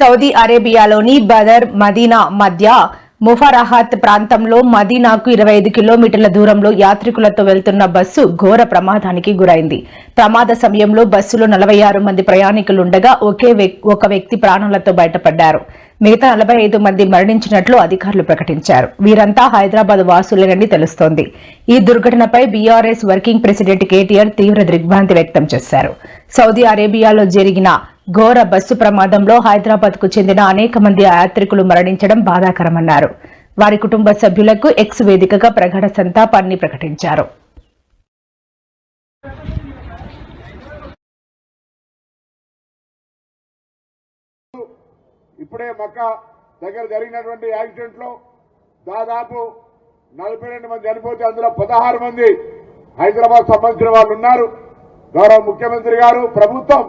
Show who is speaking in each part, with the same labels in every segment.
Speaker 1: Saudi అరేబియాలోని Badr Madina మధ్య ముఫరహాత్ ప్రాంతంలో మదీనాకు ఇరవై ఐదు కిలోమీటర్ల దూరంలో యాత్రికులతో వెళ్తున్న బస్సు ఘోర ప్రమాదానికి గురైంది. ప్రమాద సమయంలో బస్సులో నలభై ఆరు మంది ప్రయాణికులుండగా ఒకే ఒక వ్యక్తి ప్రాణాలతో బయటపడ్డారు. మిగతా నలభై ఐదు మంది మరణించినట్లు అధికారులు ప్రకటించారు. వీరంతా హైదరాబాద్ వాసులేనని తెలుస్తోంది. ఈ దుర్ఘటనపై బీఆర్ఎస్ వర్కింగ్ ప్రెసిడెంట్ కేటీఆర్ తీవ్ర దిగ్భ్రాంతి వ్యక్తం చేశారు. సౌదీ అరేబియాలో జరిగిన ఘోర బస్సు ప్రమాదంలో హైదరాబాద్కు చెందిన అనేక మంది యాత్రికులు మరణించడం బాధాకరమన్నారు. వారి కుటుంబ సభ్యులకు ఎక్స్ వేదికగా ప్రగాఢ సంతాపాన్ని ప్రకటించారు.
Speaker 2: ఇప్పుడే మక్కా దగ్గర జరిగినటువంటి యాక్సిడెంట్లో దాదాపు నలభై రెండు మంది చనిపోతే అందులో పదహారు మంది హైదరాబాద్ సంబంధించిన వాళ్ళు ఉన్నారు. గౌరవ ముఖ్యమంత్రి గారు ప్రభుత్వం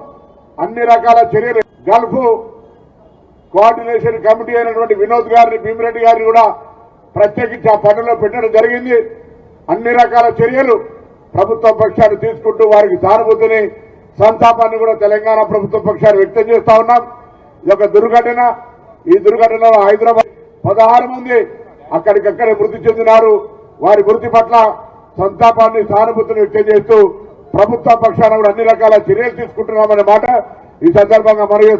Speaker 2: అన్ని రకాల చర్యలు. గల్ఫ్ కోఆర్డినేషన్ కమిటీ అయినటువంటి వినోద్ గారిని భీమిరెడ్డి గారిని కూడా ప్రత్యేకించి ఆ పనుల్లో పెట్టడం జరిగింది. అన్ని రకాల చర్యలు ప్రభుత్వం పక్షాన్ని తీసుకుంటూ వారికి సానుభూతిని సంతాపాన్ని కూడా తెలంగాణ ప్రభుత్వ పక్షాన్ని వ్యక్తం చేస్తా ఉన్నాం. ఇది ఒక దుర్ఘటన. ఈ దుర్ఘటనలో హైదరాబాద్ పదహారు మంది అక్కడికక్కడే మృతి చెందినారు. వారి మృతి పట్ల సంతాపాన్ని సానుభూతిని వ్యక్తం చేస్తూ ప్రభుత్వ పక్షాన కూడా అన్ని రకాల చర్యలు తీసుకుంటున్నామనే మాట ఈ సందర్భంగా మనవి